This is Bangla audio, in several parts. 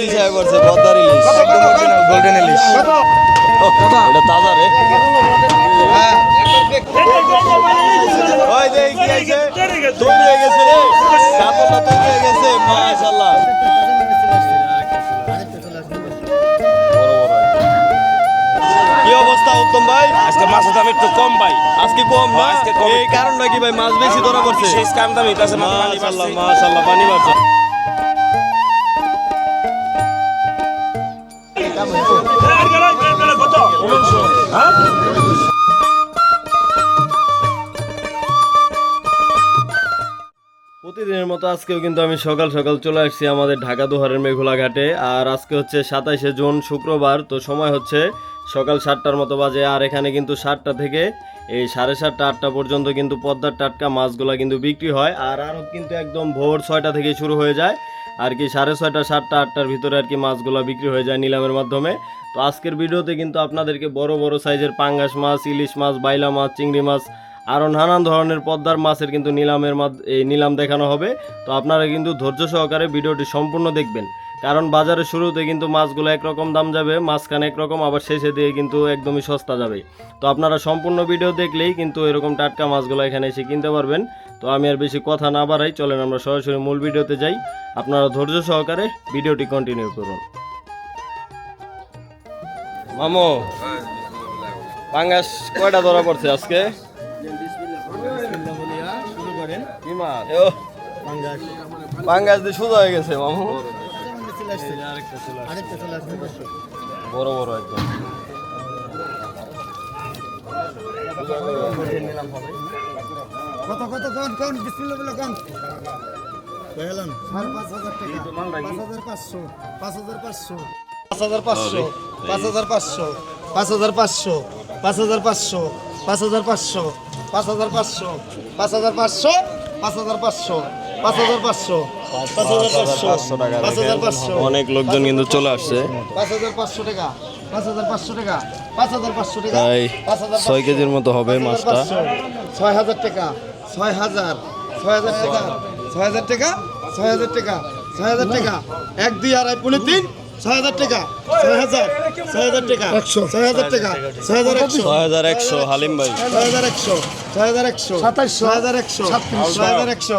ইলিশ আয় করছে? পদ্মার ইলিশ। একদম অরিজিনাল গোল্ডেন ইলিশ। এটা তাজা রে। ওই কি আছে তৈরি হয়ে গেছে রে। কাপড়টা তৈরি হয়ে গেছে। মাশাআল্লাহ। কি অবস্থা উত্তম ভাই? আজকে মাছের দাম একটু কম ভাই। আজকে কম না? আজকে কম। এই কারণটা কি ভাই? মাছ বেশি ধরা পড়ছে? শেষ কাম দামি মাছ। পানি মাশাআল্লাহ। মাশাআল্লাহ পানি বাড়ছে প্রতিদিনের মতো আজকেও কিন্তু আমি সকাল সকাল চলে আসছি আমাদের ঢাকা দোহারের মেঘোলা ঘাটে আর আজকে হচ্ছে সাতাইশে জুন শুক্রবার, তো সময় হচ্ছে সকাল সাতটার মতো বাজে, আর এখানে কিন্তু সাতটা থেকে এই সাড়ে সাতটা, আটটা পর্যন্ত কিন্তু পদ্মার টাটকা মাছগুলা কিন্তু বিক্রি হয়, আর আরও কিন্তু একদম ভোর ছয়টা থেকে শুরু হয়ে যায়। আর কি সাড়ে ছয়টা, সাতটা, আটটার ভিতরে আর কি মাছগুলো বিক্রি হয়ে যায় নিলামের মাধ্যমে। তো আজকের ভিডিওতে কিন্তু আপনাদেরকে বড় বড় সাইজের পাঙ্গাস মাছ, ইলিশ মাছ, বাইলা মাছ, চিংড়ি মাছ, আরও নানান ধরনের পদ্মার মাছের কিন্তু নিলামের এই নিলাম দেখানো হবে। তো আপনারা কিন্তু ধৈর্য সহকারে ভিডিওটি সম্পূর্ণ দেখবেন। কারণ বাজারের শুরুতে কিন্তু মাছগুলো একরকম দাম যাবে মাঝখানে একরকম আবার শেষে দিয়ে কিন্তু একদমই সস্তা যাবে। তো আপনারা সম্পূর্ণ ভিডিও দেখলেই কিন্তু এরকম টাটকা মাছগুলো এখানে এসে কিনতে পারবেন। তো আমি আর বেশি কথা না বাড়াই চলেন আমরা সরাসরি মূল ভিডিওতে যাই। আপনারা ধৈর্য সহকারে ভিডিওটি কন্টিনিউ করুন। মামু পাঙ্গাস কয়টা ধরা পড়ছে আজকে? পাঙ্গাস। দিয়ে সোজা হয়ে গেছে মামু। বড় বড় একদম কত কত কোন কোন বিসমিল্লাহ বলে কোন পেলাম সাড়ে পাঁচ হাজার টাকা পাঁচ হাজার পাঁচশো পাঁচ হাজার পাঁচশো পাঁচ হাজার পাঁচশো পাঁচ হাজার পাঁচশো পাঁচ হাজার পাঁচশো পাঁচ হাজার পাঁচশো পাঁচ হাজার পাঁচশো পাঁচ হাজার পাঁচশো পাঁচ হাজার পাঁচশো পাঁচ হাজার পাঁচশো পাঁচ হাজার পাঁচশো পাঁচশো টাকা পাঁচ হাজার পাঁচশো অনেক লোকজন কিন্তু চলে আসছে পাঁচ হাজার পাঁচশো টাকা পাঁচ হাজার পাঁচশো টাকা পাঁচ হাজার পাঁচশো টাকা তাই পাঁচ হাজার ছয় কেজির মতো হবে মাছটা ছয় হাজার টাকা ছয় হাজার ছয় হাজার টাকা ছয় হাজার টাকা ছয় হাজার টাকা ছয় হাজার টাকা এক দুই আড়াই পনেরো তিন ছয় হাজার টাকা ছয় হাজার ছয় হাজার টাকা একশো ছয় হাজার টাকা ছয় হাজার একশো ছয় হাজার একশো হালিম ভাই ছয় হাজার একশো ছয় হাজার একশো সাতাইশশো ছয় হাজার একশো ছয় হাজার একশো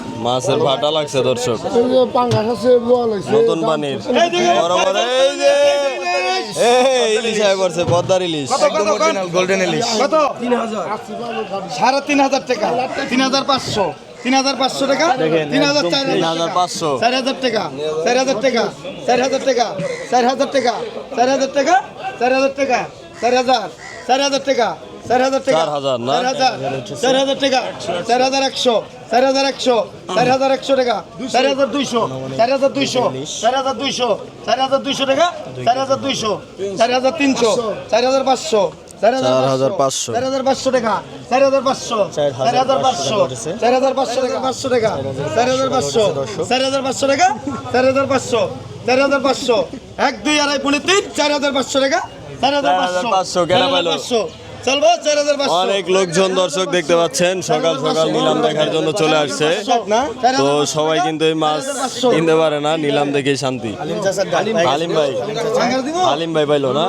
মাছের ভাটা লাগছে দর্শক। নতুন পানির এই যে ইলিশ আয় করছে পদ্মার ইলিশ। একদম অরিজিনাল গোল্ডেন ইলিশ। কত? তিন হাজার। সাড়ে তিন হাজার টাকা। তিন হাজার পাঁচশো। তিন হাজার পাঁচশো টাকা? তিন হাজার তিন হাজার পাঁচশো। চার হাজার টাকা। চার হাজার টাকা। চার হাজার টাকা। চার হাজার টাকা। চার হাজার টাকা। চার হাজার টাকা। চার হাজার। চার হাজার টাকা। চার হাজার টাকা। চার হাজার? চার হাজার টাকা। চার হাজার একশো। চার হাজার একশো। চার হাজার একশো টাকা। চার হাজার দুইশো। চার হাজার দুইশো। চার হাজার দুইশো। চার হাজার দুইশো টাকা। চার হাজার দুইশো। চার হাজার তিনশো চার হাজার পাঁচশো। চার হাজার পাঁচশো। চার হাজার পাঁচশো টাকা। চার হাজার পাঁচশো। চার হাজার পাঁচশো চার হাজার পাঁচশো টাকা পাঁচশো টাকা। চার হাজার পাঁচশো। চার হাজার পাঁচশো টাকা। চার হাজার পাঁচশো। চার হাজার পাঁচশো। এক দুই আড়াই পৌনে তিন। চার হাজার পাঁচশো টাকা। চার হাজার পাঁচশো 4,500 কেনা পাইলো? চলবো চার হাজার পাঁচশো। অনেক লোকজন দর্শক দেখতে পাচ্ছেন সকাল সকাল নিলাম দেখার জন্য চলে আসছে। তো সবাই কিন্তু এই মাছ কিনতে পারে না নিলাম দেখে শান্তি। হালিম ভাই। হালিম ভাই। পাইলো না?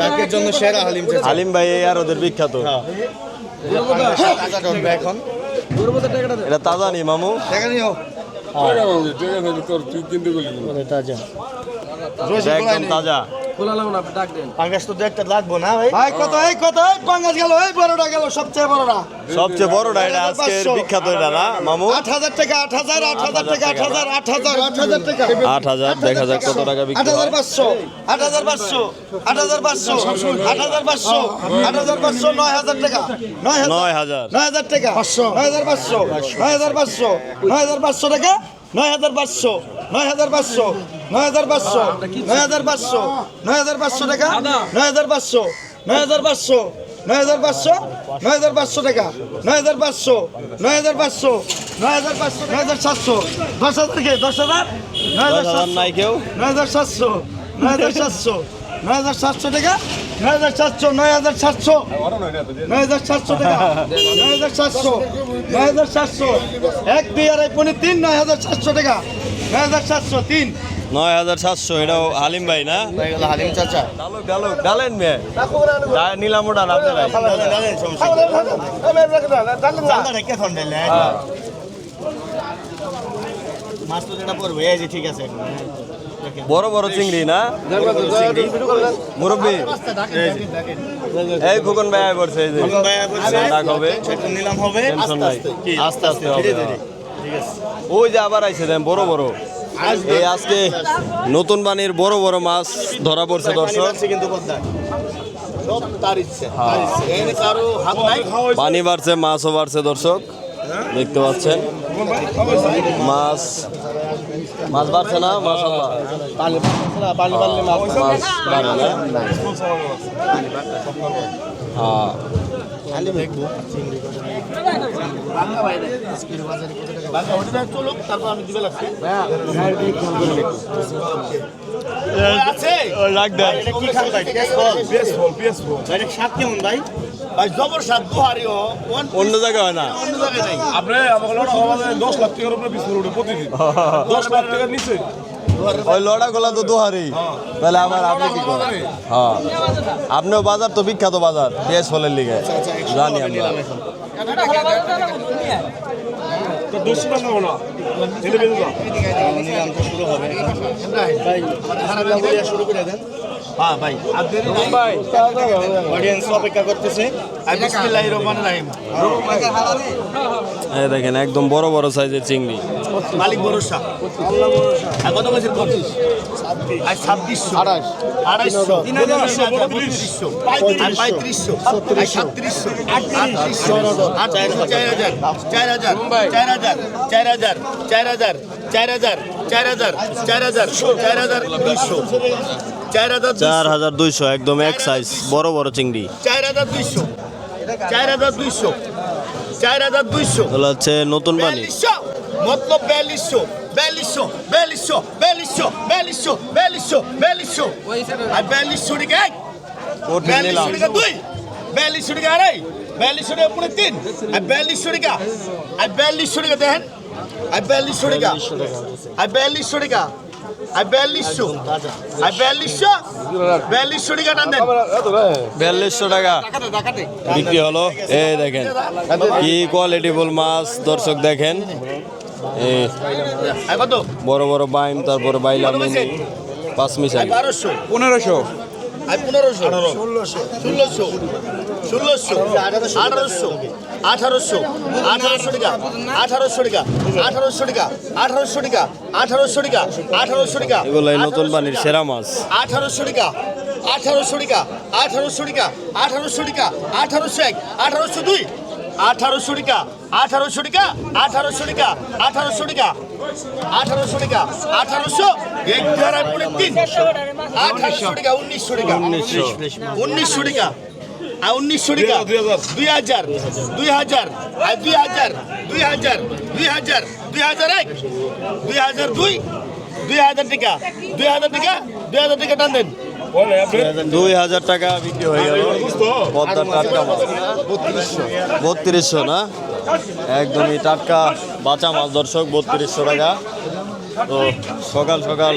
ডাকের জন্য সেরা হালিম হালিম ভাই এই আর ওদের বিখ্যাত। এখন এটা তাজা নি মামু? দেখা নিও। না ডাক দেন। পাঙ্গাস তো একটা লাগবো না ভাই? ভাই কত এই কত এই পাঙ্গাস গেল এই বড়টা গেল সবচেয়ে বড়টা। সবচেয়ে বড়টা এটা আজকের বিখ্যাত এটা না মামু? 8000 টাকা 8000 8000 টাকা 8000 8000 8000 টাকা। 8000 টাকা বিক্রি 8500 8500 8500 8500 8500 9000 টাকা 9000 9000 টাকা নয় হাজার পাঁচশো নয় হাজার পাঁচশো নয় হাজার পাঁচশো নয় হাজার পাঁচশো নয় হাজার পাঁচশো টাকা নয় হাজার পাঁচশো নয় হাজার পাঁচশো নয় হাজার পাঁচশো নয় হাজার পাঁচশো টাকা নয় হাজার পাঁচশো নয় হাজার পাঁচশো নয় হাজার পাঁচশো নয় হাজার সাতশো দশ হাজার কে দশ হাজার নয় হাজার নাই কেউ নয় হাজার সাতশো নয় হাজার সাতশো নয় হাজার সাতশো টাকা নয় হাজার সাতশো নয় হাজার সাতশো নয় হাজার সাতশো টাকা নয় হাজার সাতশো নয় হাজার সাতশো এক দুই আড়াই পনেরো তিন নয় হাজার সাতশো টাকা নয় হাজার সাতশো তিন। নয় হাজার সাতশো এটাও হালিম ভাই না? হালিম চাচা। ডালেন মেয়ে নিলাম ওটা আপনারাই মাছ তো যেটা পড়বে ঠিক আছে। বড় বড় চিংড়ি না? মুরব্বী এই ফুকন ভাই আয় পড়ছে এই যে। ডাক হবে নিলাম হবে। আস্তে আস্তে। হবে ওই যে আবার আইছে দেন বড় বড়। এই আজকে নতুন বাণীর বড় বড় মাছ ধরা পড়ছে দর্শক। পানি বাড়ছে মাছও বাড়ছে দর্শক। দেখতে পাচ্ছেন। মাছ মাছ বাড়ছে না? মাশাআল্লাহ। পানি পানি পারলে মাছ মাছ বাড়ে না হ্যাঁ চলুক তারপর ভাই অন্য জায়গায় হয় না। দশ লাখ টাকার উপরে প্রতিদিন। দশ লাখ টাকার নিচে। ওই লড়া গোলা তো দুহারি। হ্যাঁ। তাহলে আবার আপনি কি করেন? হ্যাঁ। আপনিও বাজার তো বিখ্যাত বাজার পেঁয়াজ ফলের লিগে। জানি আমরা। শুরু হবে। শুরু করে দেন। হ্যাঁ ভাই ভাই অডিয়েন্স অপেক্ষা করতেছে বিসমিল্লাহির রহমানির রহিম এই দেখেন একদম বড় বড় সাইজের চিংড়ি মালিক ভরসা আল্লাহ ভরসা কত বছর পঁচিশ আর ছাব্বিশশো আড়াইশ আড়াইশো বত্রিশশো আর পঁয়ত্রিশশো আর সাতত্রিশশো আটত্রিশশো আটত্রিশশো চার হাজার চার হাজার চার হাজার চার হাজার চার হাজার চার হাজার চার হাজার চার হাজার চার হাজার দুইশো চার হাজার দুইশো। একদম এক সাইজ বড় বড় চিংড়ি। চার হাজার দুইশো। চার হাজার দুইশো। চার হাজার দুইশো। হচ্ছে নতুন বাণী। বিয়াল্লিশশো। মতলব বিয়াল্লিশশো। বিয়াল্লিশশো। বিয়াল্লিশশো। বিয়াল্লিশশো। বিয়াল্লিশশো। বিয়াল্লিশশো। বিয়াল্লিশশো। আর বিয়াল্লিশশো টাকা এক। বিয়াল্লিশশো টাকা দুই। বিয়াল্লিশশো টাকা আড়াই। বিয়াল্লিশশো টাকা পুরো তিন। আর বিয়াল্লিশশো টাকা আর বিয়াল্লিশশো টাকা দেখেন। আর বিয়াল্লিশশো টাকা। আর বিয়াল্লিশশো টাকা বিয়াল্লিশশো বিয়াল্লিশশো বিয়াল্লিশশো টাকা টান দেন। বিয়াল্লিশশো টাকা। বিক্রি হলো। এই দেখেন কি কোয়ালিটিফুল মাছ দর্শক দেখেন। এই বড় বড় বাইম তারপরে বাইলা মিনি পাঁচ মিশাই বারোশো? পনেরোশো। পনেরোশো? ষোলোশো। ষোলোশো। ষোলোশো। আঠারোশো। আঠারোশো আঠারোশো টাকা আঠারোশো টাকা আঠারোশো টাকা আঠারোশো টাকা আঠারোশো টাকা আঠারোশো টাকা এগুলো নতুন বাণীর সেরা মাছ আঠারোশো টাকা আঠারোশো টাকা আঠারোশো টাকা আঠারোশো টাকা আঠারোশো এক আঠারোশো দুই আঠারোশো টাকা আঠারোশো টাকা আঠারোশো টাকা আঠারোশো টাকা আঠারোশো টাকা আঠারোশো এক তিন আঠারোশো টাকা উনিশশো টাকা উনিশশো টাকা আর উনিশশো টাকা। দুই হাজার দুই হাজার। আর দুই হাজার দুই হাজার দুই হাজার দুই হাজার এক দুই হাজার দুই দুই হাজার টাকা দুই হাজার টাকা দুই হাজার টাকা টান দেন। দুই হাজার টাকা বিক্রি হয়ে গেল। পদ্মার টাটকা মাছ। বত্রিশশো। না? একদমই টাটকা বাঁচা মাছ দর্শক বত্রিশশো টাকা। তো সকাল সকাল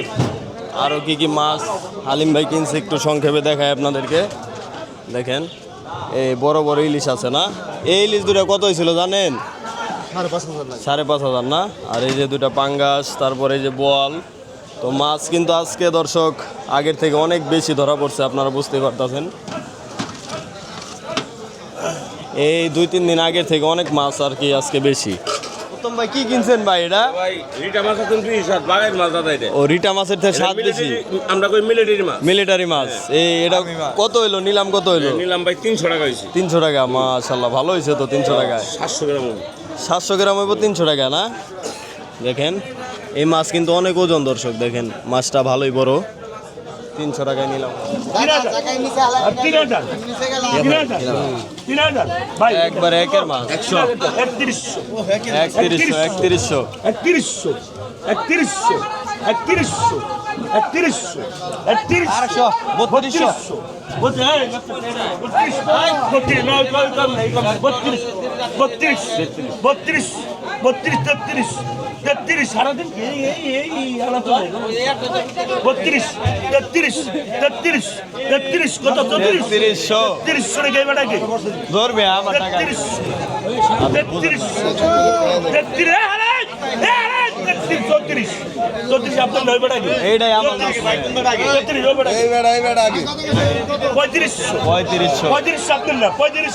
আরও কি কি মাছ হালিম ভাই কিনছে একটু সংক্ষেপে দেখায় আপনাদেরকে। দেখেন। এই বড় বড় ইলিশ আছে না? এই ইলিশ দুটা কত হয়েছিল জানেন? সাড়ে পাঁচ হাজার না? আর এই যে দুটা পাঙ্গাস তারপর এই যে বোয়াল। তো মাছ কিন্তু আজকে দর্শক আগের থেকে অনেক বেশি ধরা পড়ছে আপনারা বুঝতে পারতেছেন। এই দুই তিন দিন আগের থেকে অনেক মাছ আর কি আজকে বেশি। উত্তম ভাই কি কিনছেন ভাই এটা? ভাই রিটা মাছ আছে দুই সাত মাছ দাদা এটা। ও রিটা মাছের থেকে স্বাদ বেশি? আমরা কই মিলিটারি মাছ। মিলিটারি মাছ। এই এটা কত হইল? নিলাম কত হইল? নিলাম ভাই তিনশো টাকা হয়েছে তিনশো টাকা মাশাল্লাহ ভালো হয়েছে তো তিনশো টাকায়। সাতশো গ্রাম হবে। সাতশো গ্রাম হইব তিনশো টাকা না? দেখেন এই মাছ কিন্তু অনেক ওজন দর্শক দেখেন মাছটা ভালোই বড়। তিনশো টাকায় নিলাম। একবার একের মাছ একশো। একত্রিশশো। একত্রিশশো একত্রিশশো। একত্রিশশো। একত্রিশশো। একত্রিশশো। একত্রিশশো একত্রিশশো বত্রিশশো। বত্রিশ বত্রিশ বত্রিশ বত্রিশ তেত্রিশ তেত্রিশ সারাদিন বত্রিশ তেত্রিশ তেত্রিশ তেত্রিশ কত চৌত্রিশ? তিরিশশো তিরিশশো রেখে বেটাকে? ধরবে আমার তেত্রিশ তেত্রিশ তেত্রিশ তেত্রিশ চৌত্রিশ চৌত্রিশ আপনার নয় বেটাকে এইটাই আমার চৌত্রিশ ওই বেটাকে এই বেড়া এই বেড়া আগে পঁয়ত্রিশশো পঁয়ত্রিশশো পঁয়ত্রিশ আপনার না পঁয়ত্রিশ।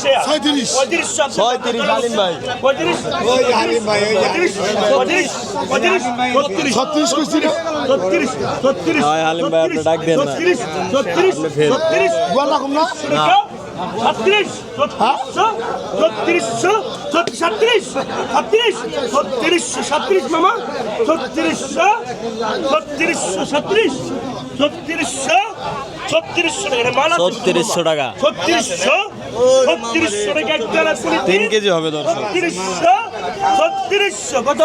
পঁয়ত্রিশ আলিম ভাই। পঁয়ত্রিশ ওই ভাই পঁয়ত্রিশ পঁয়ত্রিশ পঁয়ত্রিশ ছত্রিশ ছত্রিশ ছত্রিশ ছত্রিশ ভাই, আপনি ডাক দেন ছত্রিশ ছত্রিশ ছত্রিশ। বল না ছত্রিশ ছত্রিশশো সাত্রিশ মামা ছত্রিশশো ছত্রিশশো সাত্রিশ ছত্রিশশো ছত্রিশশো টাকা। মালা ছত্রিশশো টাকা। ছত্রিশশো ছত্রিশশো টাকা এক তিন কেজি হবে দর্শক। ছত্রিশশো ছত্রিশশো কত।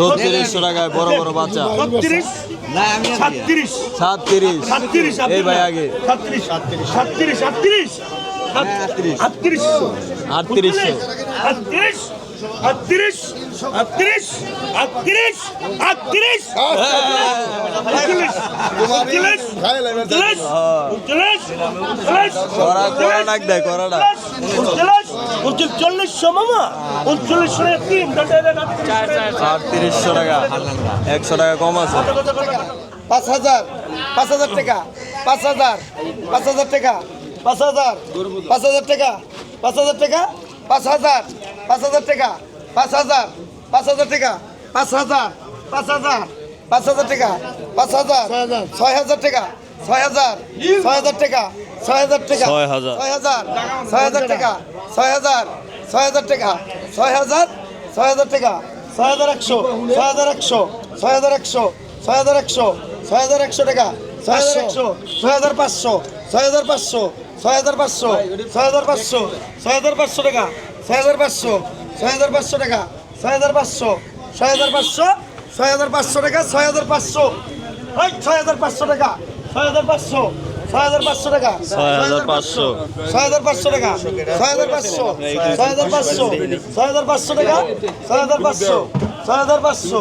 ছত্রিশশো টাকায় বড় বড় বাচ্চা। ছত্রিশ সাতত্রিশ সাতত্রিশ। সাতত্রিশ এই ভাই আগে। সাতত্রিশ সাতত্রিশ সাতত্রিশ আটত্রিশশো। আটত্রিশশো। আটত্রিশ আটত্রিশ। আটত্রিশ আটত্রিশ আটত্রিশ উনচল্লিশ উনচল্লিশ উনচল্লিশ উনচল্লিশ উনচল্লিশ উনচল্লিশ উনচল্লিশশো মামা উনচল্লিশশো তিন আটত্রিশশো টাকা একশো টাকা কম আছে পাঁচ হাজার পাঁচ হাজার টাকা পাঁচ হাজার পাঁচ হাজার টাকা পাঁচ হাজার পাঁচ হাজার টাকা পাঁচ হাজার টাকা পাঁচ হাজার পাঁচ হাজার টাকা পাঁচ হাজার পাঁচ হাজার টাকা পাঁচ হাজার পাঁচ হাজার পাঁচ হাজার টাকা পাঁচ হাজার ছয় হাজার টাকা ছয় হাজার ছয় হাজার টাকা ছয় হাজার টাকা ছয় হাজার। ছয় হাজার ছয় হাজার টাকা ছয় হাজার ছয় হাজার টাকা ছয় হাজার ছয় হাজার টাকা ছয় হাজার একশো ছয় হাজার একশো ছয় হাজার একশো ছয় হাজার একশো ছয় হাজার একশো টাকা ছয় হাজার একশো ছয় হাজার পাঁচশো ছয় হাজার পাঁচশো ছয় হাজার পাঁচশো ছয় হাজার পাঁচশো ছয় হাজার পাঁচশো টাকা ছয় হাজার পাঁচশো ছয় হাজার পাঁচশো টাকা ছয় হাজার পাঁচশো ছয় হাজার পাঁচশো ছয় হাজার পাঁচশো টাকা ছয় হাজার পাঁচশো ওই ছয় হাজার পাঁচশো টাকা ছয় হাজার পাঁচশো ছয় হাজার পাঁচশো টাকা ছয় হাজার পাঁচশো ছয় হাজার পাঁচশো টাকা ছয় হাজার পাঁচশো ছয় হাজার পাঁচশো ছয় হাজার পাঁচশো টাকা ছয় হাজার পাঁচশো ছয় হাজার পাঁচশো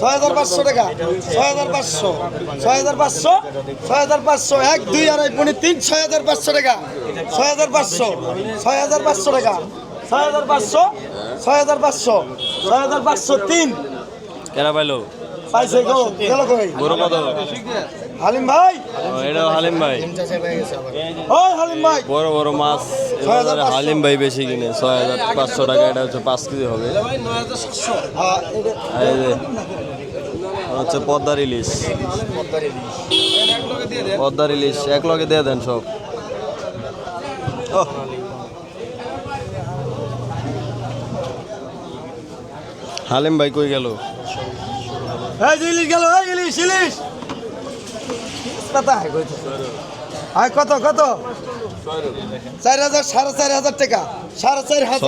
ছয় হাজার পাঁচশো টাকা ছয় হাজার পাঁচশো ছয় হাজার পাঁচশো ছয় হাজার পাঁচশো এক দুই আড়াই পৌনে তিন ছয় হাজার পাঁচশো টাকা ছয় হাজার পাঁচশো ছয় হাজার পাঁচশো টাকা ছয় হাজার পাঁচশো ছয় হাজার পাঁচশো ছয় হাজার পাঁচশো তিন। কেনা পাইলো? পাইছে গো গেল কই? বড় কত? হালিম ভাই? ও, এটাও হালিম ভাই। ওই হালিম ভাই। বড় বড় মাছ হালিম ভাই বেশি কিনে ছয় হাজার পাঁচশো টাকা এটা হচ্ছে পাঁচ কেজি হবে। এটা- হচ্ছে পদ্মার ইলিশ পদ্মার ইলিশ এক লগে দিয়ে দেন সব। হালিম ভাই কই গেল? ইলিশ গেল এই ইলিশ ইলিশ। আয় কত কত? চার হাজার সাড়ে চার হাজার টাকা। সাড়ে চার হাজার।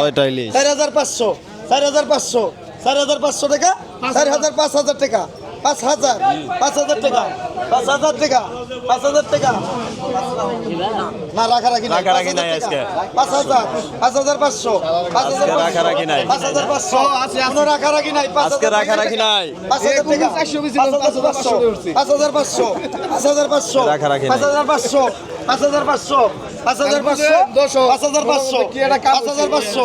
চার হাজার পাঁচশো চার হাজার পাঁচশো চার হাজার পাঁচশো টাকা চার হাজার পাঁচ হাজার টাকা। পাঁচ হাজার পাঁচ হাজার টাকা পাঁচ হাজার টাকা পাঁচ হাজার টাকা না রাখারাখি নাই রাখারাখি নাই পাঁচ হাজার আজকে। পাঁচ হাজার পাঁচ হাজার পাঁচশো পাঁচ হাজার আজকে রাখারাখি নাই। পাঁচ হাজার পাঁচশো কোনো রাখারাখি নাই পাঁচ আজকে হাজার রাখারাখি নাই পাঁচ হাজার টাকা পাঁচ হাজার পাঁচশো পাঁচ হাজার পাঁচশো পাঁচ হাজার পাঁচশো রাখা রাখি পাঁচ হাজার পাঁচশো পাঁচ হাজার পাঁচশো পাঁচ হাজার পাঁচশো পাঁচ হাজার পাঁচশো পাঁচ হাজার পাঁচশো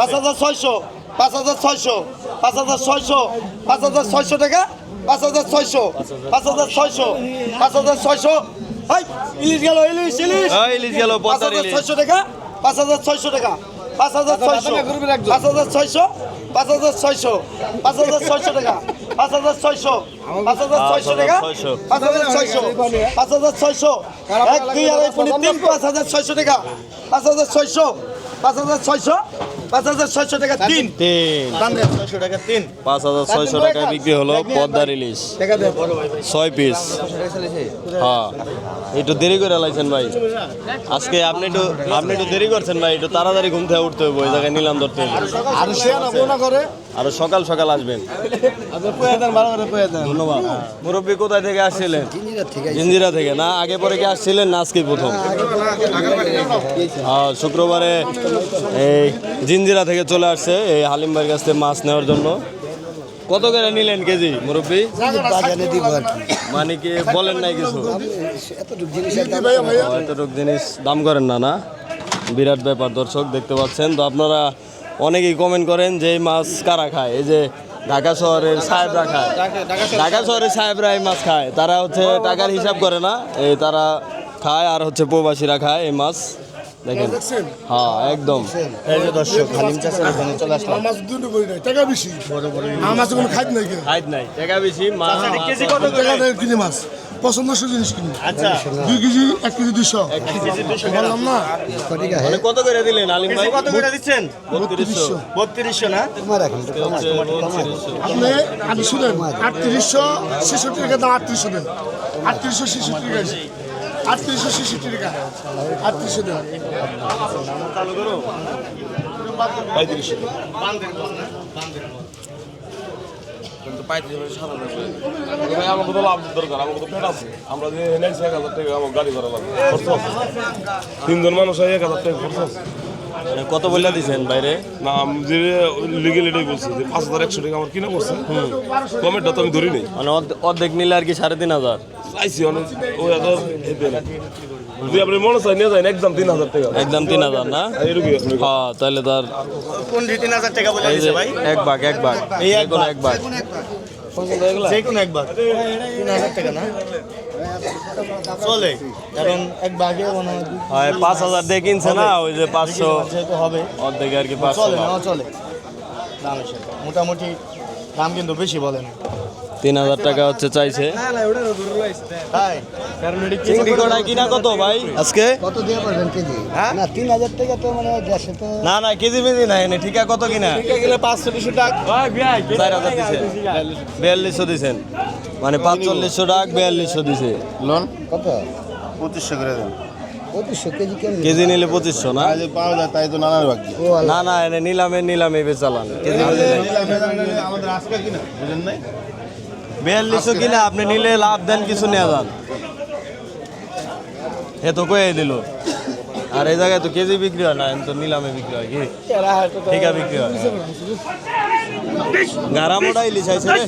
পাঁচ হাজার ছয়শো পাঁচ হাজার ছয়শো পাঁচ হাজার ছয়শো পাঁচ হাজার ছয়শো টাকা পাঁচ হাজার ছয়শো পাঁচ হাজার ছয়শো পাঁচ হাজার ছয়শো হাই ইলিশ গেল ইলিশ ইলিশ ইলিশ গেল পাঁচ হাজার ছয়শো টাকা পাঁচ হাজার ছয়শো টাকা পাঁচ হাজার ছয়শো পাঁচ হাজার ছয়শো পাঁচ হাজার ছয়শো পাঁচ হাজার ছয়শো টাকা পাঁচ হাজার ছয়শো পাঁচ হাজার ছয়শো টাকা পাঁচ হাজার ছয়শো পাঁচ হাজার ছয়শো এক দুই আড়াই তিন পাঁচ হাজার ছয়শো টাকা পাঁচ হাজার ছয়শো পাঁচ হাজার ছয়শো পাঁচ হাজার ছয়শো টাকা তিন। তিন। ছয়শো টাকা তিন। পাঁচ হাজার ছয়শো টাকায় বিক্রি হলো পদ্মার ইলিশ টাকা দে বড় ভাই ছয় পিস। হ্যাঁ। একটু দেরি করে লাইছেন ভাই। আজকে আপনি একটু আপনি একটু দেরি করছেন ভাই একটু তাড়াতাড়ি ঘুম থেকে উঠতে হবে ওই জায়গায় নিলাম ধরতে হবে আর সে না বোনা করে। আরও সকাল সকাল আসবেন। আপনি পুয়া দেন ভালো করে পুয়া দেন। ধন্যবাদ। মুরব্বী কোথায় থেকে আসছিলেন? জিঞ্জিরা থেকে না আগে পরে কি আসছিলেন না আজকে প্রথম? হ্যাঁ শুক্রবারে এই জিঞ্জিরা থেকে চলে আসছে এই হালিম ভাইয়ের কাছ থেকে মাছ নেওয়ার জন্য। কত করে নিলেন কেজি, মুরব্বী? মানে কি বলেন নাই কিছু? এতটুকু জিনিস দাম করেন না না? বিরাট ব্যাপার, দর্শক, দেখতে পাচ্ছেন। তো আপনারা অনেকেই কমেন্ট করেন যে মাছ কারা খায়? এই যে ঢাকা শহরের সাহেবরা খায়। ঢাকা শহরের সাহেবরা এই মাছ খায়। তারা হচ্ছে টাকার হিসাব করে না, এই তারা খায় আর হচ্ছে প্রবাসীরা খায় এই মাছ। দেখেন। হ্যাঁ একদম। এই যে দর্শক হালিম চাষের এখানে চলে আসলাম। মাছ দুটো করি নাই টাকা বেশি। আমার কোনো খাইত নাই কেন খাইত নাই টাকা বেশি মাছ কেজি কত টাকা দেয় কিনে মাছ পছন্দসই জিনিস কিনি। আচ্ছা। দুই কেজি এক কেজি দুইশো। বললাম না। মানে কত করে দিলেন আলিম ভাই? কত করে দিচ্ছেন? বত্রিশশো। বত্রিশশো না? আপনি আপনি শুনেন আটত্রিশশো ছেষট্টি টাকা দাম আটত্রিশশো দেন। আটত্রিশশো ছেষট্টি টাকা। আটত্রিশশো ছেষট্টি টাকা আটত্রিশশো দেন ভাই আমাকে তো লাভ দরকার আমাকে তো পেট আছে। আমরা যে এনেছি এক হাজার টাকা আমার গাড়ি ভাড়া লাগবে খরচ আছে। তিনজন মানুষ হয় এক হাজার টাকা খরচ আছে। কত বললা দিছেন বাইরে? না আমি যে লিগেল এটাই বলছি যে পাঁচ হাজার একশো টাকা আমার কিনা পড়ছে। তো আমি ধরি নেই। মানে অর্ধেক নিলে আর কি সাড়ে তিন হাজার? চাইছি অনেক ওই হাজার যদি আপনি মনে চাই নিয়ে যান একদম তিন হাজার টাকা। একদম তিন হাজার না? হ্যাঁ তাহলে তার কোন তিন হাজার টাকা বলে দিছে ভাই? এক ভাগ এক ভাগ। এই এক এক ভাগ। যে কোনো একবার তিন হাজার টাকা না? চলে। কারণ এক বাঘে মনে হয় পাঁচ হাজার দিয়ে কিনছে না ওই যে পাঁচশো যেহেতু হবে অর্ধেক আর কি পাঁচশো চলে না চলে। দাম মোটামুটি দাম কিন্তু বেশি বলে না। তিন হাজার টাকা হচ্ছে চাইছে। চিংড়ি কড়া কিনা কত ভাই? আজকে? কত দিয়ে পারবেন কেজি? না তিন হাজার টাকা তো মানে দেশে তো না না কেজি মেজি নাই এনে ঠিকা কত কিনা? গেলে পাঁচশো টাকা। চার হাজার দিছে। বিয়াল্লিশশো দিছেন। মানে পাঁচচল্লিশশো টাকা বিয়াল্লিশশো দিছে। লোন? কত? পঁচিশশো করে দেন। কেজি নিলে পঁচিশশো না? পাওয়া যায় তাই তো নানার বাকি না না এনে নিলামে নিলামে বেচালান কেজি বিয়াল্লিশশো কিনা আপনি নিলে লাভ দেন কিছু নেওয়া যান এ তো কয়ে দিল। আর এই জায়গায় তো কেজি বিক্রি হয় না তো নিলামে বিক্রি হয় কি? ঠিকা বিক্রি হয়। গারা মোটা ইলিশ আইছে রে।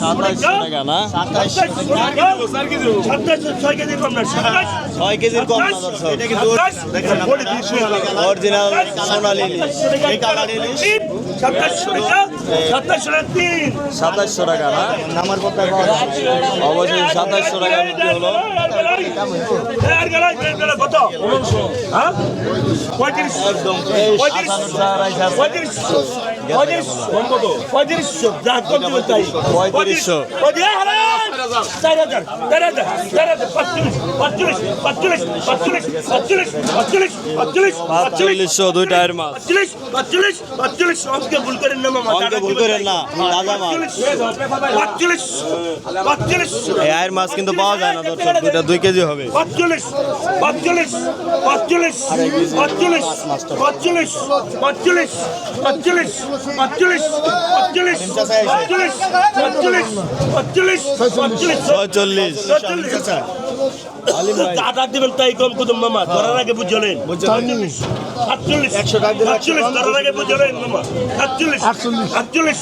সাতাইশশো টাকা না? ছয় কেজির কম না দর্শক। অরিজিনাল সোনালি ইলিশ সাতাশশো টাকা সাতাশশো টাকা তিন। না? নামার কথা অবশ্যই সাতাশশো টাকা হলো। পাওয়া যায় না দুই কেজি হবে পাঁচচল্লিশ পাঁচচল্লিশ পাঁচচল্লিশ পাঁচচল্লিশ পাঁচচল্লিশ পাঁচচল্লিশ পাঁচচল্লিশ পাঁচচল্লিশ পাঁচচল্লিশ পাঁচচল্লিশ পাঁচচল্লিশ পাঁচচল্লিশ পাঁচচল্লিশ ছয়চল্লিশ পাঁচচল্লিশ দিবেন তাই কম কুদুম মামা ধরার আগে বুঝলেন। আটচল্লিশ আটচল্লিশ ধরার আগে বুঝলেন মামা। আটচল্লিশ আটচল্লিশ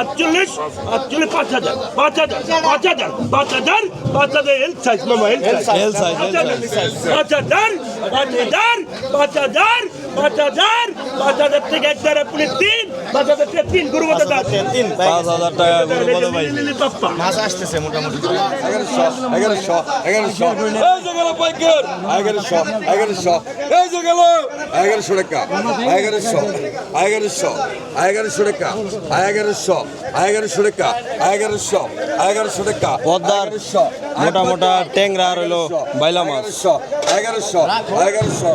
আটচল্লিশ আটচল্লিশ পাঁচ হাজার পাঁচ হাজার পাঁচ হাজার পাঁচ হাজার পাঁচ হাজার এল সাইজ মামা এল L size, L পাঁচ হাজার পাঁচ হাজার পাঁচ হাজার পাঁচ হাজার পাঁচ হাজার থেকে একবার আপনি তিন পাঁচ হাজার টাকা তিন গরু মতো দাম তিন পাঁচ হাজার টাকা গরু কত পাইছে মাছ আসতেছে মোটামুটি। এগারোশো এগারোশো এগারোশো। এই যে গেল পাইকার। এগারোশো এগারোশো। এই যে গেল। এগারোশো টাকা এগারোশো এগারোশো এগারোশো টাকা এগারোশো এগারোশো টাকা এগারোশো এগারোশো টাকা পদ্মার মোটা মোটা ট্যাংরা আর বাইলা মাছ। এগারোশো এগারোশো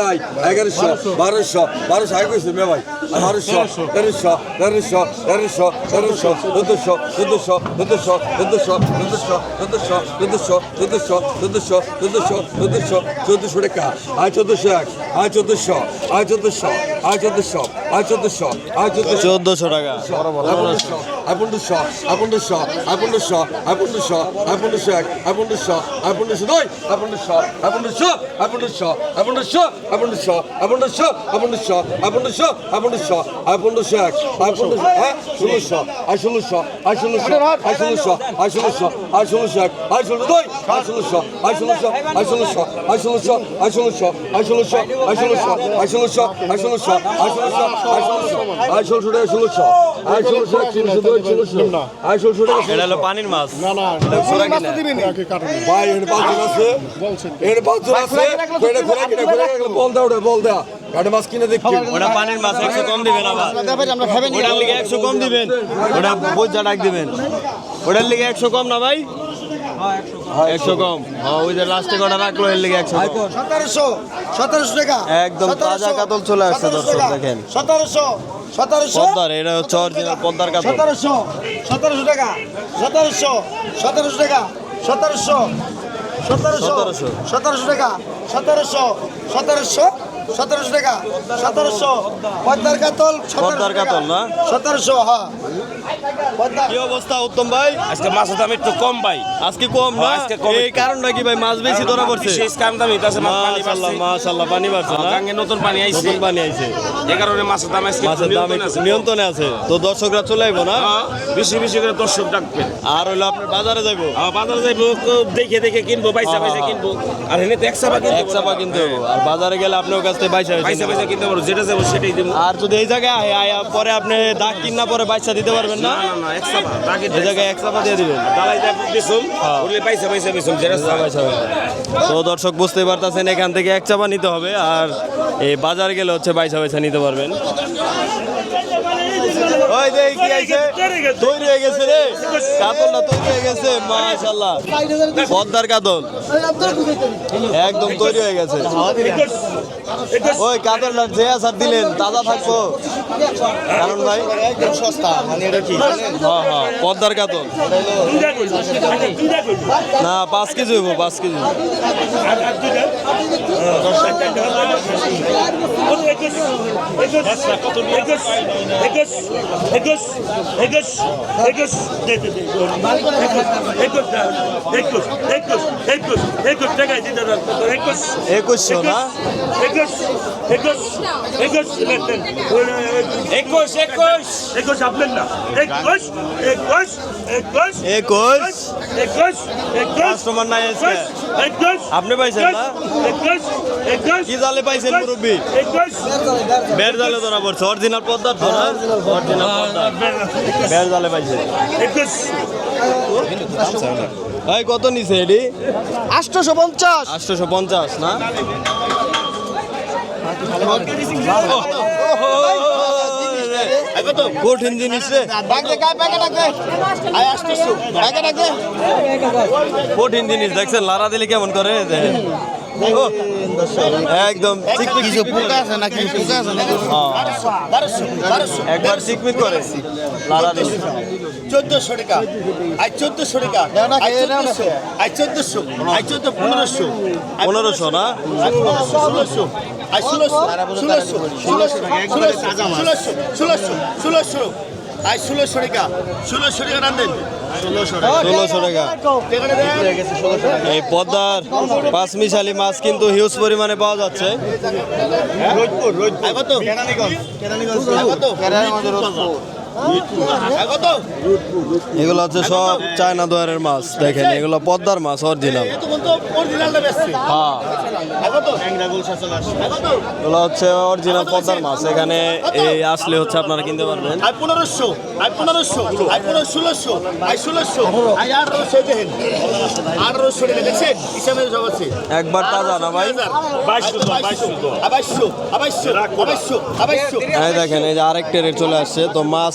নাই? এগারোশো। বারোশো বারোশো আগে কইছে মে ভাই। বারোশো তেরোশো তেরোশো তেরোশো তেরোশো চোদ্দশো চোদ্দশো চোদ্দশো চোদ্দশো চোদ্দশো চোদ্দশো চোদ্দশো চোদ্দশো চোদ্দশো চোদ্দশো চোদ্দশো টাকা আয় চোদ্দশো এক আয় চোদ্দশো আয় চোদ্দশো আয় চোদ্দশো আয় চোদ্দশো আয় চোদ্দশো চোদ্দশো টাকা আপন্ডশো আপন্ডশো আপন্ডশো আপন্ডশো আপন্ডশো এক আপন্ডশো আপন্ডশো দুই আপন্ডশো আপন্ডশো আপন্ডশো আপন্ডশো আপন্ডশো আপন্ডশো আপন্ডশো আপন্ডশো আপন্ডশো আপন্ডশো এক আপন্ডশো হ্যাঁ ষোলোশো আই ষোলোশো আই ষোলোশো আই ষোলোশো আই ষোলোশো আই ষোলোশো এক আই ষোলো দুই আই ষোলোশো আই ষোলোশো আই ষোলোশো আই ষোলোশো আই ষোলোশো আই ষোলোশো আই ষোলোশো আই ষোলোশো আই ষোলোশো আই ষোলোশো আই ষোলোশো আই ষোলোশো টাকা ষোলোশো আই ষোলোশো ষোলোশো দুই ষোলোশো আই ষোলোশো টাকা এটা হলো পানির মাছ না না ভাই এখানে পাঁচজন আছে এখানে পাঁচজন আছে এটা ঘোরা কিনা ঘোরা বল দাও বল দাও গাড়ি মাছ কিনে দেখি ওটা পানির মাছ একশো কম দিবেন আবার। আমরা খাবেন ওটার লিগে একশো কম দিবেন। ওটা বোঝা ডাক দিবেন। ওটার লিগে একশো কম না ভাই? একশো কম। হ্যাঁ ওই যে লাস্টে কটা রাখল এর লিগে একশো সতেরোশো সতেরোশো টাকা। একদম তাজা কাতল চলে আসছে দর্শক দেখেন। সতেরোশো সতেরোশো। পদ্মার এটা হচ্ছে অরিজিনাল পদ্মার কাতল। সতেরোশো সতেরোশো টাকা। সতেরোশো সতেরোশো টাকা। সতেরোশো সতেরোশো সতেরোশো। সতেরোশো টাকা। সতেরোশো সতেরোশো। সতেরোশো টাকা। সতেরোশো। পদ্মার কাতল পদ্মার কাতল না? সতেরোশো হ্যাঁ। কি অবস্থা উত্তম ভাই? আজকে মাছের দাম একটু কম ভাই। আজকে কম না? আজকে কম এই কারণটা কি ভাই? মাছ বেশি ধরা পড়ছে। শেষ কাম দাম এটা আছে মাশাআল্লাহ মাশাআল্লাহ পানি বাড়ছে না? গাঙ্গে নতুন পানি আইছে। নতুন পানি আইছে। যে কারণে মাছের দাম আজকে মাছের দাম নিয়ন্ত্রণে আছে। তো দর্শকরা চলে আইবো না? হ্যাঁ, বেশি বেশি করে দর্শক ডাকবেন। আর হইল আপনার বাজারে যাইবো? আর বাজারে যাইবো দেখে দেখে কিনবো পয়সা পয়সা কিনবো। আর এনে তো এক চাপা কিনতে আর বাজারে গেলে আপনার কাছ থেকে বাইশা পয়সা পয়সা কিনতে পারব যেটা যাব সেটাই দেবো আর যদি এই জায়গায় আয় আয়া পরে আপনি দাগ কিনা পরে বাইসা দিতে পারবেন না? এই জায়গায় এক চাপা দিয়ে দিবেন। দালাই যা বেসুম ওগুলো পয়সা পয়সা বেসুম যেটা বাইসা তো দর্শক বুঝতেই পারতেছেন এখান থেকে এক চাপা নিতে হবে আর এই বাজার গেলে হচ্ছে বাইসা বাইসা নিতে পারবেন। ওই যে কি আইছে? তৈরি হয়ে গেছে কাতলটা তৈরি হয়ে গেছে মাশাআল্লাহ। পদ্মার কাতল। একদম তৈরি হয়ে গেছে। ওই কাতলটা যে আসার দিলেন তাজা থাকব। কারণ ভাই একদম সস্তা মানে এটা কি? হ্যাঁ হ্যাঁ পদ্মার কাতল। না পাঁচ কেজি হইব পাঁচ কেজি। আপনি পাইছেন কি জালে পাইছেন মুরব্বী? বেড় জালে ধরা পড়ছে। অরিজিনাল পদ্মার না? অরিজিনাল পদ্মার বেড় জালে পাইছে ভাই কত নিছে এডি? আটশোশো পঞ্চাশ। আটশোশো পঞ্চাশ না? কঠিন জিনিস রে। কঠিন জিনিস দেখছেন? লারা দিলে কেমন করে? একদম কিছু পোকা আছে নাকি? পোকা আছে নাকি? একবার চিকমিক করে। লারা দিলে চোদ্দশো টাকা। আই চোদ্দশো টাকা। আই চোদ্দশো। আই চোদ্দশো। আই চোদ্দ পনেরোশো। পনেরোশো না? ষোলোশো। আই ষোলোশো ষোলোশো ষোলোশো ষোলোশো ষোলোশো ষোলোশো আই ষোলোশো টাকা। ষোলোশো টাকা রান্ধেন ষোলোশো টাকা। এই পদ্মার পাঁচমিশালি মাছ কিন্তু হিউজ পরিমাণে পাওয়া যাচ্ছে। কেরানীগঞ্জ। কত? এগুলো হচ্ছে সব চায়না দোয়ারের মাছ, দেখেন, এগুলো পদ্মার মাছ অরিজিনাল হ্যাঁ। এগুলো হচ্ছে অরিজিনাল পদ্মার মাছ, এখানে এই আসলে হচ্ছে আপনারা কিনতে পারবেন। ষোলোশো একবার তাজা না ভাই? দেখেন, এই যে আরেকটা রেট চলে আসছে, তো মাছ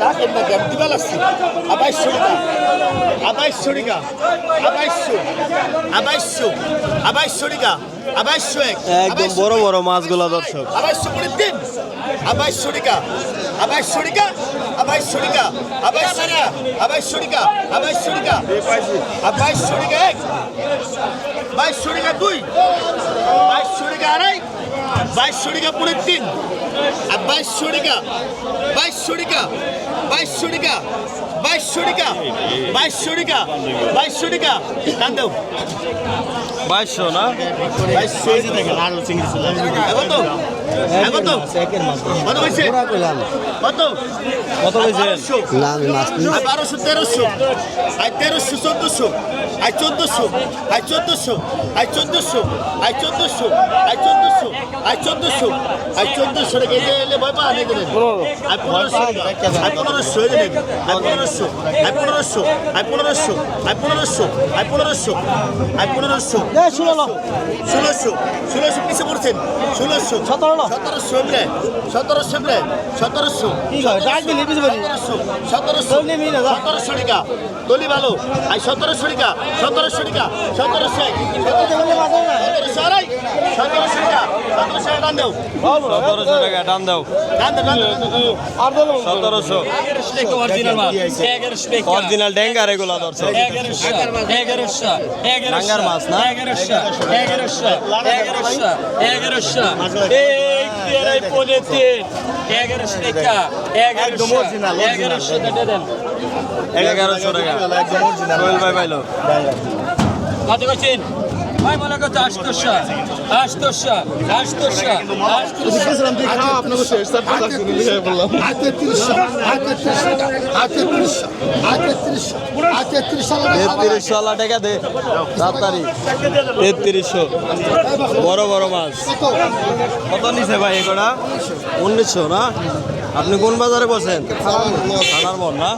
লাখ এমনি গ্যাপ দিবা লাগছে। আবাইশশো টাকা আবাইশশো টাকা আবাইশশো আবাইশশো আবাইশশো টাকা আবাইশশো এক। একদম বড় বড় মাছগুলো দর্শক। আবাইশশো করে দিন। আবাইশশো টাকা আবাইশশো টাকা আবাইশশো টাকা আবাইশশো টাকা আবাইশশো টাকা আবাইশশো টাকা আবাইশশো টাকা এক। বাইশশো টাকা দুই। বাইশশো টাকা আড়াই। বাইশশো টাকা পরে তিন। আর বাইশশো টাকা বাইশশো টাকা বাইশশো টাকা বাইশশো টাকা বাইশশো টাকা বাইশশো টাকা। টান দাও। বাইশশো না? বাইশশো। এখন তো এখন তো কত হয়েছে? কত? কত হয়েছে? আর বারোশো তেরোশো। আর তেরোশো চোদ্দশো। আর চোদ্দশো। আর চোদ্দশো। আর চোদ্দশো। আর চোদ্দশো। আর চোদ্দশো। আর চোদ্দশো। আর চোদ্দশো এলে ভয় পা আর পনেরোশো। আর পনেরোশো আর পনেরোশো। আর পনেরোশো আর পনেরোশো আর পনেরোশো আর পনেরোশো আর পনেরোশো ষোলো ষোলোশো ষোলোশো পিছিয়ে পড়ছেন ষোলোশো। সতেরো সতেরোশো এমরে সতেরোশো এমরে সতেরোশো। সতেরোশো সতেরোশো। সতেরোশো টাকা। দলি ভালো। আর সতেরোশো টাকা সতেরোশো টাকা সতেরোশো সতেরোশো আড়াই সতেরোশো টাকা সতেরোশো টাকা দান দেও। সতেরোশো টাকা টান দাও। দান দেও সতেরোশো। অরিজিনাল ড্যাঙ্গার এগুলো দর্শক টাঙ্গার মাছ না? এগারোশো। টাকা। ভাই পাইলো। কত বলছেন ভাই মনে করতো আষ্টশো? আষ্টশো? আষ্টশো? আষ্টশো? তেত্রিশশো আল্লাহ টাকা দে তাড়াতাড়ি। তেত্রিশশো। বড় বড় মাছ। কত নিছে ভাই এগুলা উনিশশো না? আপনি কোন বাজারে বসেন? থানার মন না?